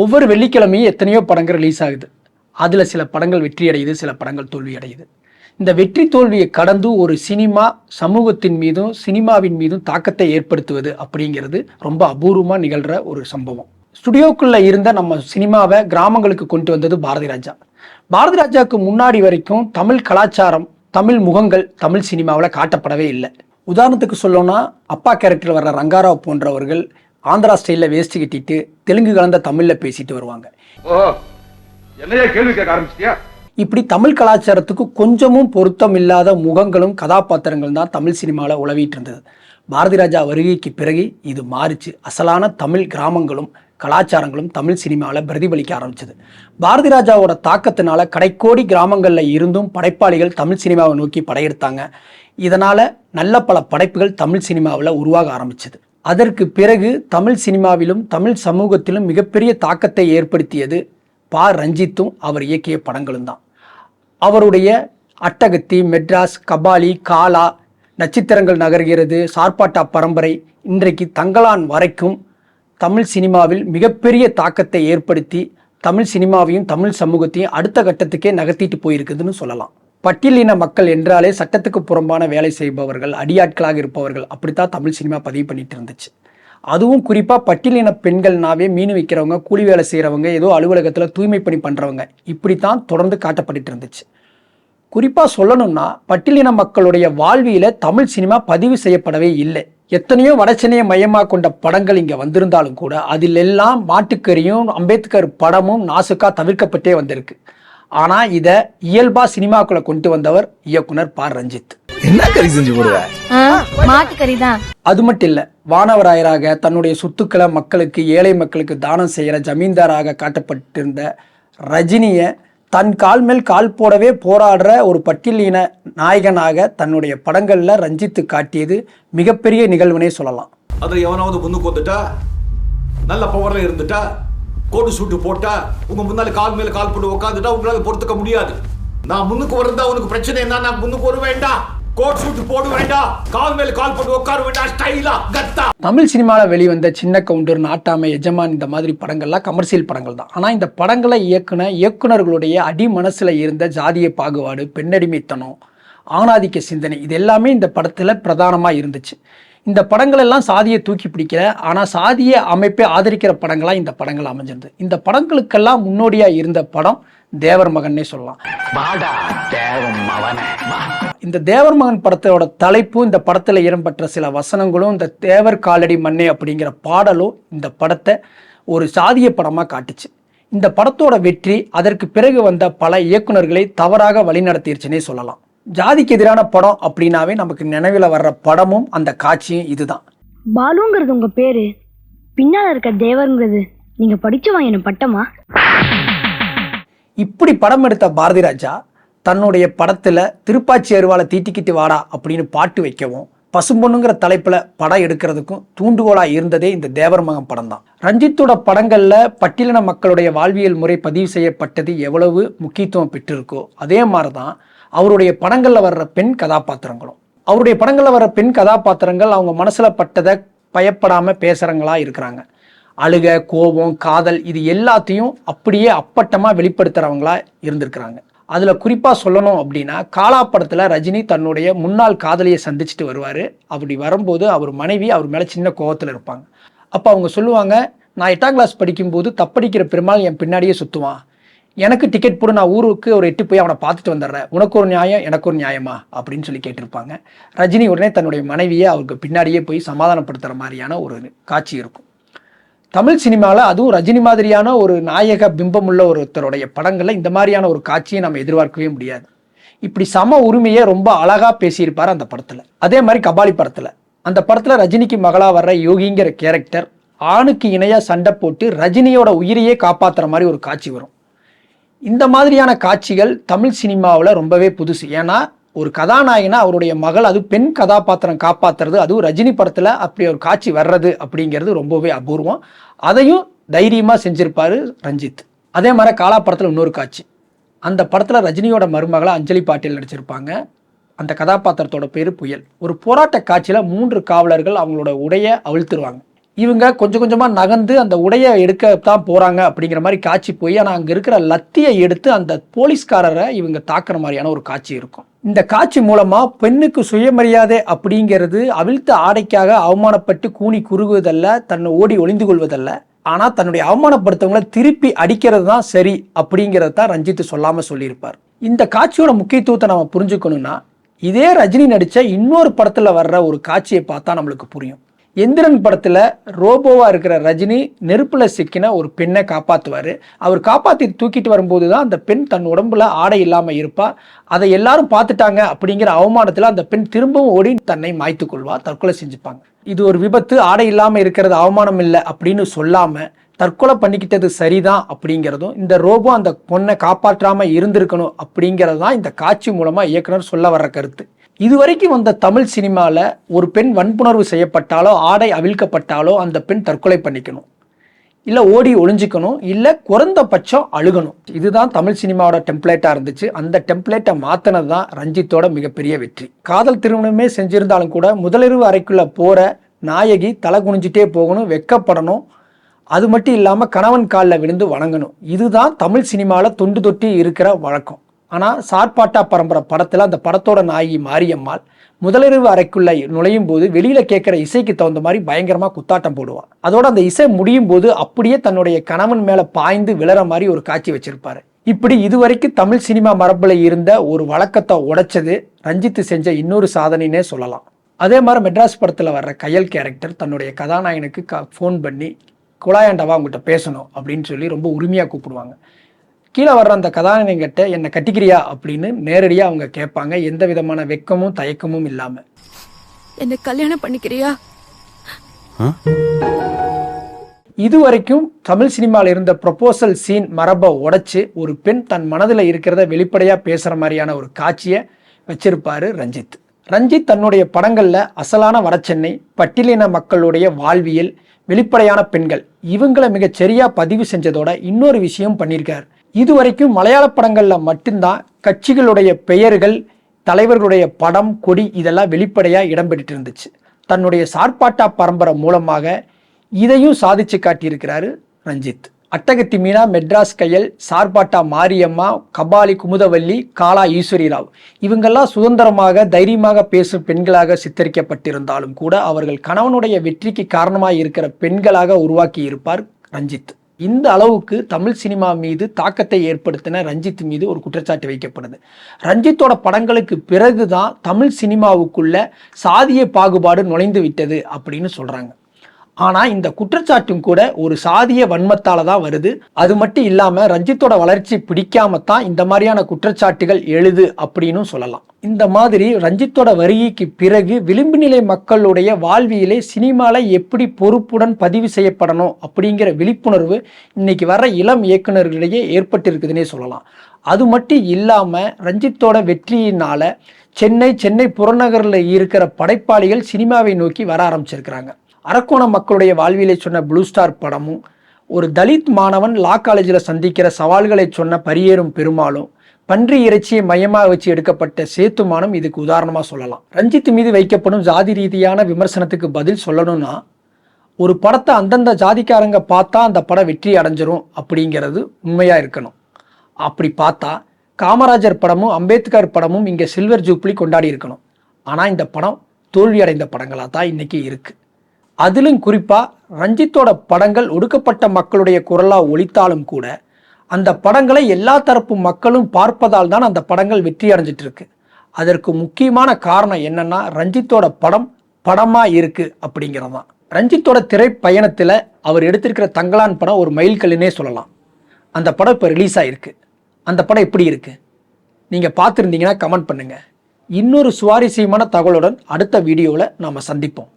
ஒவ்வொரு வெள்ளிக்கிழமையும் எத்தனையோ படங்கள் ரிலீஸ் ஆகுது. அதில் சில படங்கள் வெற்றி அடையுது சில படங்கள் தோல்வி அடையுது. இந்த வெற்றி தோல்வியை கடந்து ஒரு சினிமா சமூகத்தின் மீதும் சினிமாவின் மீதும் தாக்கத்தை ஏற்படுத்துவது அப்படிங்கிறது ரொம்ப அபூர்வமாக நிகழ்கிற ஒரு சம்பவம். ஸ்டுடியோக்குள்ளே இருந்த நம்ம சினிமாவை கிராமங்களுக்கு கொண்டு வந்தது பாரதி ராஜா. பாரதி ராஜாவுக்கு முன்னாடி வரைக்கும் தமிழ் கலாச்சாரம் தமிழ் முகங்கள் தமிழ் சினிமாவில் காட்டப்படவே இல்லை. உதாரணத்துக்கு சொல்லணும்னா அப்பா கேரக்டர் வர்ற ரங்காராவ் போன்றவர்கள் ஆந்திரா ஸ்டைலில் வேஷ்டி கட்டிட்டு தெலுங்கு கலந்த தமிழில் பேசிட்டு வருவாங்க. இப்படி தமிழ் கலாச்சாரத்துக்கு கொஞ்சமும் பொருத்தம் இல்லாத முகங்களும் கதாபாத்திரங்களும் தான் தமிழ் சினிமாவில் உலவிட்டு இருந்தது. பாரதி ராஜா வருகைக்கு பிறகு இது மாறிச்சு. அசலான தமிழ் கிராமங்களும் கலாச்சாரங்களும் தமிழ் சினிமாவில் பிரதிபலிக்க ஆரம்பிச்சது. பாரதி ராஜாவோட தாக்கத்தினால கடைக்கோடி கிராமங்களில் இருந்தும் படைப்பாளிகள் தமிழ் சினிமாவை நோக்கி படையெடுத்தாங்க. இதனால் நல்ல பல படைப்புகள் தமிழ் சினிமாவில் உருவாக ஆரம்பிச்சது. அதற்கு பிறகு தமிழ் சினிமாவிலும் தமிழ் சமூகத்திலும் மிகப்பெரிய தாக்கத்தை ஏற்படுத்தியது பா. ரஞ்சித்தும் அவர் இயக்கிய படங்களும் தான். அவருடைய அட்டகத்தி மெட்ராஸ் கபாலி காலா நட்சத்திரங்கள் நகர்கிறது சார்பாட்டா பரம்பரை இன்றைக்கு தங்கலான் வரைக்கும் தமிழ் சினிமாவில் மிகப்பெரிய தாக்கத்தை ஏற்படுத்தி தமிழ் சினிமாவையும் தமிழ் சமூகத்தையும் அடுத்த கட்டத்துக்கே நகர்த்திட்டு போயிருக்குதுன்னு சொல்லலாம். பட்டியலின மக்கள் என்றாலே சட்டத்துக்கு புறம்பான வேலை செய்பவர்கள் அடியாட்களாக இருப்பவர்கள். அப்படித்தான் தமிழ் சினிமா பதிவு பண்ணிட்டு இருந்துச்சு. அதுவும் குறிப்பாக பட்டியலின பெண்கள்னாவே மீன் விற்கிறவங்க கூலி வேலை செய்கிறவங்க ஏதோ அலுவலகத்தில் தூய்மை பணி பண்ணுறவங்க இப்படித்தான் தொடர்ந்து காட்டப்பட்டு இருந்துச்சு. குறிப்பாக சொல்லணும்னா பட்டியலின மக்களுடைய வாழ்வியில் தமிழ் சினிமா பதிவு செய்யப்படவே இல்லை. எத்தனையோ வடச்சென்னையை மையமாக கொண்ட படங்கள் இங்கே வந்திருந்தாலும் கூட அதில் எல்லாம் மாட்டுக்கறியும் அம்பேத்கர் படமும் நாசுக்காக தவிர்க்கப்பட்டே வந்திருக்கு. ஆனால் இதை இயல்பா சினிமாக்குள்ள கொண்டு வந்தவர் இயக்குனர் பா ரஞ்சித். என்ன கறி செஞ்சு போடுவ? அது மட்டும் இல்லை வானவராயராக தன்னுடைய சொத்துக்களை மக்களுக்கு ஏழை மக்களுக்கு தானம் செய்கிற ஜமீன்தாராக காட்டப்பட்டிருந்த ரஜினியை தன் கால் மேல் கால் போடவே போராடுற ஒரு பட்டியலின நாயகனாக தன்னுடைய படங்களில் ரஞ்சித்து காட்டியது மிகப்பெரிய நிகழ்வுனே சொல்லலாம். அதுல எவனாவது முன்னுக்கு வந்துட்டா நல்ல பவர்ல இருந்துட்டா கோடு சூட்டு போட்டா உங்க முன்னால கால் மேல கால் போட்டு உட்காந்துட்டா உங்களால பொறுத்துக்க முடியாது. நான் முன்னுக்கு வரதா உனக்கு பிரச்சனை என்ன? நான் முன்னுக்கு வர வேண்டாம் கோட் சூட்டு போட வேண்டாம் கால் மேல கால் போட்டு உட்கார வேண்டாம் ஸ்டைலா கத்தா. தமிழ் சினிமாவில் வெளிவந்த சின்ன கவுண்டர் நாட்டாமை எஜமான் இந்த மாதிரி படங்கள்லாம் கமர்ஷியல் படங்கள் தான். ஆனால் இந்த படங்களை இயக்குன இயக்குனர்களுடைய அடி மனசில் இருந்த ஜாதிய பாகுபாடு பெண்ணடிமைத்தனம் ஆணாதிக்க சிந்தனை இது எல்லாமே இந்த படத்தில் பிரதானமாக இருந்துச்சு. இந்த படங்கள் எல்லாம் சாதியை தூக்கி பிடிக்கல. ஆனால் சாதிய அமைப்பை ஆதரிக்கிற படங்களாக இந்த படங்கள் அமைஞ்சிருந்தது இந்த படங்களுக்கெல்லாம் முன்னோடியாக இருந்த படம் தேவர் மகன்னே சொல்லலாம். இந்த தேவர் மகன் படத்தோட தலைப்பும் இந்த படத்தில் இடம்பெற்ற சில வசனங்களும் இந்த தேவர் காலடி மண்ணே அப்படிங்கிற பாடலும் இந்த படத்தை ஒரு சாதிய படமாக காட்டுச்சு. இந்த படத்தோட வெற்றி அதற்கு பிறகு வந்த பல இயக்குனர்களை தவறாக வழிநடத்திருச்சுன்னே சொல்லலாம். ஜாதிக்கு எதிரான படம் அப்படின்னாவே நமக்கு நினைவில் வர்ற படமும் அந்த காட்சியும் இதுதான். பாலுங்கிறது உங்க பேரு. பின்னால இருக்க தேவருங்கிறது நீங்க படிச்சு வாங்கின பட்டமா? இப்படி படம் எடுத்த பாரதி ராஜா தன்னுடைய படத்தில் திருப்பாச்சி அருவாளை தீட்டிக்கிட்டு வாடா அப்படின்னு பாட்டு வைக்கவும் பசும்பொண்ணுங்கிற தலைப்பில் படம் எடுக்கிறதுக்கும் தூண்டுகோலாக இருந்ததே இந்த தேவர் மகன் படம் தான் ரஞ்சித்தோட படங்களில் பட்டியலின மக்களுடைய வாழ்வியல் முறை பதிவு செய்யப்பட்டது எவ்வளவு முக்கியத்துவம் பெற்றிருக்கோ அதே மாதிரி தான் அவருடைய படங்களில் வர்ற பெண் கதாபாத்திரங்களும். அவருடைய படங்களில் வர்ற பெண் கதாபாத்திரங்கள் அவங்க மனசில் பட்டதை பயப்படாமல் பேசுகிறவங்களா இருக்கிறாங்க. அழுக கோபம் காதல் இது எல்லாத்தையும் அப்படியே அப்பட்டமாக வெளிப்படுத்துகிறவங்களா இருந்திருக்கிறாங்க. அதில் குறிப்பாக சொல்லணும் அப்படின்னா காலா படத்தில் ரஜினி தன்னுடைய முன்னாள் காதலியை சந்திச்சுட்டு வருவார். அப்படி வரும்போது அவர் மனைவி அவர் மேலே சின்ன கோபத்தில் இருப்பாங்க. அப்போ அவங்க சொல்லுவாங்க நான் எட்டாம் கிளாஸ் படிக்கும்போது தப்படிக்கிற பெருமாள் என் பின்னாடியே சுற்றுவான் எனக்கு டிக்கெட் போடு நான் ஊருக்கு ஒரு எட்டு போய் அவனை பார்த்துட்டு வந்துடுறேன். உனக்கு ஒரு நியாயம் எனக்கு ஒரு நியாயமா? அப்படின்னு சொல்லி கேட்டிருப்பாங்க. ரஜினி உடனே தன்னுடைய மனைவியை அவருக்கு பின்னாடியே போய் சமாதானப்படுத்துகிற மாதிரியான ஒரு காட்சி இருக்கும். தமிழ் சினிமாவில் அதுவும் ரஜினி மாதிரியான ஒரு நாயக பிம்பம் உள்ள ஒருத்தருடைய படங்களில் இந்த மாதிரியான ஒரு காட்சியை நம்ம எதிர்பார்க்கவே முடியாது. இப்படி சம உரிமையை ரொம்ப அழகாக பேசியிருப்பார் அந்த படத்தில். அதே மாதிரி கபாலி படத்தில். அந்த படத்தில் ரஜினிக்கு மகளாக வர்ற யோகிங்கிற கேரக்டர் ஆணுக்கு இணையாக சண்டை போட்டு ரஜினியோட உயிரையே காப்பாற்றுற மாதிரி ஒரு காட்சி வரும். இந்த மாதிரியான காட்சிகள் தமிழ் சினிமாவில் ரொம்பவே புதுசு. ஏன்னா ஒரு கதாநாயகனா அவருடைய மகள் அது பெண் கதாபாத்திரம் காப்பாத்துறது அதுவும் ரஜினி படத்தில் அப்படி ஒரு காட்சி வர்றது அப்படிங்கிறது ரொம்பவே அபூர்வம். அதையும் தைரியமாக செஞ்சுருப்பார் ரஞ்சித். அதே மாதிரி காலா படத்தில் இன்னொரு காட்சி. அந்த படத்தில் ரஜினியோட மருமகளை அஞ்சலி பாட்டில் நடிச்சிருப்பாங்க. அந்த கதாபாத்திரத்தோட பேர் புயல். ஒரு போராட்ட காட்சியில் மூன்று காவலர்கள் அவங்களோட உடையை அவிழ்த்துருவாங்க. இவங்க கொஞ்சம் கொஞ்சமாக நகர்ந்து அந்த உடையை எடுக்க தான் போகிறாங்க அப்படிங்கிற மாதிரி காட்சி போய் ஆனால் அங்கே இருக்கிற லத்தியை எடுத்து அந்த போலீஸ்காரரை இவங்க தாக்குற மாதிரியான ஒரு காட்சி இருக்கும். இந்த காட்சி மூலமாக பெண்ணுக்கு சுயமரியாதை அப்படிங்கிறது அவிழ்த்த ஆடைக்காக அவமானப்பட்டு கூனி குறுகுவதல்ல தன்னை ஓடி ஒளிந்து கொள்வதல்ல. ஆனால் தன்னுடைய அவமானப்படுத்தவங்களை திருப்பி அடிக்கிறது தான் சரி அப்படிங்கிறத தான் ரஞ்சித் சொல்லாமல் சொல்லியிருப்பார். இந்த காட்சியோட முக்கியத்துவத்தை நம்ம புரிஞ்சுக்கணும்னா இதே ரஜினி நடித்த இன்னொரு படத்தில் வர்ற ஒரு காட்சியை பார்த்தா நம்மளுக்கு புரியும். எந்திரன் படத்தில் ரோபோவாக இருக்கிற ரஜினி நெருப்பில் சிக்கின ஒரு பெண்ணை காப்பாற்றுவார் அவர் காப்பாற்றி தூக்கிட்டு வரும்போது தான் அந்த பெண் தன் உடம்புல ஆடை இல்லாமல் இருப்பா. அதை எல்லாரும் பார்த்துட்டாங்க அப்படிங்கிற அவமானத்தில் அந்த பெண் திரும்பவும் ஓடி தன்னை மாய்த்து கொள்வா தற்கொலை செஞ்சுப்பாங்க. இது ஒரு விபத்து ஆடை இல்லாமல் இருக்கிறது அவமானம் இல்லை அப்படின்னு சொல்லாமல் தற்கொலை பண்ணிக்கிட்டது சரிதான் அப்படிங்கிறதும் இந்த ரோபோ அந்த பொண்ணை காப்பாற்றாமல் இருந்திருக்கணும் அப்படிங்கிறது தான் இந்த காட்சி மூலமாக இயக்குனர் சொல்ல வர்ற கருத்து. இதுவரைக்கும் வந்த தமிழ் சினிமாவில் ஒரு பெண் வன்புணர்வு செய்யப்பட்டாலோ ஆடை அவிழ்க்கப்பட்டாலோ அந்த பெண் தற்கொலை பண்ணிக்கணும். இல்லை ஓடி ஒளிஞ்சிக்கணும் இல்லை குறைந்தபட்சம் அழுகணும். இதுதான் தமிழ் சினிமாவோட டெம்ப்ளேட்டாக இருந்துச்சு. அந்த டெம்ப்ளேட்டை மாற்றினது தான் ரஞ்சித்தோட மிகப்பெரிய வெற்றி. காதல் திருமணமே செஞ்சிருந்தாலும் கூட முதலிரவு அறைக்குள்ளே போகிற நாயகி தலை குனிஞ்சிட்டே போகணும் வெக்கப்படணும். அது மட்டும் இல்லாமல் கணவன் காலில் விழுந்து வணங்கணும். இதுதான் தமிழ் சினிமாவில் தொண்டு தொட்டி இருக்கிற வழக்கம். ஆனால் சார்பாட்டா பரம்பரை படத்தில் அந்த படத்தோட நாயகி மாரியம்மாள் முதலிரவு அறைக்குள்ளே நுழையும் போது வெளியில் கேட்குற இசைக்கு தகுந்த மாதிரி பயங்கரமாக குத்தாட்டம் போடுவான் அதோட அந்த இசை முடியும் போது அப்படியே தன்னுடைய கணவன் மேலே பாய்ந்து விழற மாதிரி ஒரு காட்சி வச்சிருப்பாரு. இப்படி இதுவரைக்கும் தமிழ் சினிமா மரபில் இருந்த ஒரு வழக்கத்தை உடைச்சது ரஞ்சித் செஞ்ச இன்னொரு சாதனைனே சொல்லலாம். அதே மாதிரி மெட்ராஸ் படத்தில் வர்ற கையல் கேரக்டர் தன்னுடைய கதாநாயகனுக்கு க ஃபோன் பண்ணி குழாயாண்டவா அவங்ககிட்ட பேசணும் அப்படின்னு சொல்லி ரொம்ப உரிமையாக கூப்பிடுவாங்க. கீழே வர்ற அந்த கதாநாயகன்கிட்ட என்னை கட்டிக்கிறியா? அப்படின்னு நேரடியாக அவங்க கேட்பாங்க. எந்த விதமான வெக்கமும் தயக்கமும் இல்லாமல் என்ன கல்யாணம் பண்ணிக்கிறியா? இதுவரைக்கும் தமிழ் சினிமாவில் இருந்த ப்ரொபோசல் சீன் மரபை உடைச்சு ஒரு பெண் தன் மனதில் இருக்கிறத வெளிப்படையாக பேசுகிற மாதிரியான ஒரு காட்சியை வச்சிருப்பாரு ரஞ்சித். ரஞ்சித் தன்னுடைய படங்களில் அசலான வடசென்னை பட்டியலின மக்களுடைய வாழ்வியல் வெளிப்படையான பெண்கள் இவங்களை மிகச் சரியா பதிவு செஞ்சதோட இன்னொரு விஷயம் பண்ணியிருக்கார். இதுவரைக்கும் மலையாள படங்களில் மட்டும்தான் கட்சிகளுடைய பெயர்கள் தலைவர்களுடைய படம் கொடி இதெல்லாம் வெளிப்படையாக இடம்பெற்று இருந்துச்சு. தன்னுடைய சார்பாட்டா பரம்பரை மூலமாக இதையும் சாதிச்சு காட்டியிருக்கிறாரு ரஞ்சித். அட்டகத்தி மீனா மெட்ராஸ் கையல் சார்பாட்டா மாரியம்மா கபாலி குமுதவல்லி காலா ஈஸ்வரி ராவ் இவங்கெல்லாம் சுதந்திரமாக தைரியமாக பேசும் பெண்களாக சித்தரிக்கப்பட்டிருந்தாலும் கூட அவர்கள் கணவனுடைய வெற்றிக்கு காரணமாக இருக்கிற பெண்களாக உருவாக்கி இருப்பார் ரஞ்சித். இந்த அளவுக்கு தமிழ் சினிமா மீது தாக்கத்தை ஏற்படுத்தின ரஞ்சித் மீது ஒரு குற்றச்சாட்டு வைக்கப்படுது. ரஞ்சித்தோட படங்களுக்கு பிறகுதான் தமிழ் சினிமாவுக்குள்ள சாதிய பாகுபாடு நுழைந்து விட்டது அப்படின்னு சொல்றாங்க. ஆனா இந்த குற்றச்சாட்டும் கூட ஒரு சாதிய வன்மத்தால தான் வருது. அது மட்டும் இல்லாம ரஞ்சித்தோட வளர்ச்சி பிடிக்காம தான் இந்த மாதிரியான குற்றச்சாட்டுகள் எழுது அப்படின்னு சொல்லலாம். இந்த மாதிரி ரஞ்சித்தோட வருகைக்கு பிறகு விளிம்பு நிலை மக்களுடைய வாழ்வியலே சினிமால எப்படி பொறுப்புடன் பதிவு செய்யப்படணும் அப்படிங்கிற விழிப்புணர்வு இன்னைக்கு வர இளம் இயக்குனர்களிடையே ஏற்பட்டிருக்குதுன்னே சொல்லலாம். அது மட்டும் இல்லாம ரஞ்சித்தோட வெற்றியினால சென்னை சென்னை புறநகரில் இருக்கிற படைப்பாளிகள் சினிமாவை நோக்கி வர ஆரம்பிச்சிருக்கிறாங்க. அரக்கோண மக்களுடைய வாழ்வியலை சொன்ன ப்ளூ ஸ்டார் படமும் ஒரு தலித் மாணவன் லா காலேஜில் சந்திக்கிற சவால்களை சொன்ன பரியேறும் பெருமாளும் பன்றி இறைச்சியை மையமாக வச்சு எடுக்கப்பட்ட சேத்துமானம் இதுக்கு உதாரணமாக சொல்லலாம். ரஞ்சித் மீது வைக்கப்படும் ஜாதி ரீதியான விமர்சனத்துக்கு பதில் சொல்லணும்னா ஒரு படத்தை அந்தந்த ஜாதிக்காரங்க பார்த்தா அந்த படம் வெற்றி அடைஞ்சிரும் அப்படிங்கிறது உண்மையாக இருக்கணும். அப்படி பார்த்தா காமராஜர் படமும் அம்பேத்கர் படமும் இங்கே சில்வர் ஜூப்ளி கொண்டாடி இருக்கணும். ஆனால் இந்த படம் தோல்வி அடைந்த படங்களாக தான் இன்றைக்கி இருக்குது அதிலும் குறிப்பாக ரஞ்சித்தோட படங்கள் ஒடுக்கப்பட்ட மக்களுடைய குரலாக ஒழித்தாலும் கூட அந்த படங்களை எல்லா தரப்பு மக்களும் பார்ப்பதால் தான் அந்த படங்கள் வெற்றி அடைஞ்சிட்டு இருக்கு அதற்கு முக்கியமான காரணம் என்னன்னா ரஞ்சித்தோட படம் படமா இருக்கு அப்படிங்கிறது தான் ரஞ்சித்தோட திரைப்பயணத்தில் அவர் எடுத்திருக்கிற தங்கலான் படம் ஒரு மைல்கல்லுனே சொல்லலாம். அந்த படம் இப்போ ரிலீஸ் ஆகிருக்கு அந்த படம் எப்படி இருக்கு? நீங்கள் பார்த்துருந்தீங்கன்னா கமெண்ட் பண்ணுங்க. இன்னொரு சுவாரஸ்யமான தகவலுடன் அடுத்த வீடியோவில் நாம் சந்திப்போம்.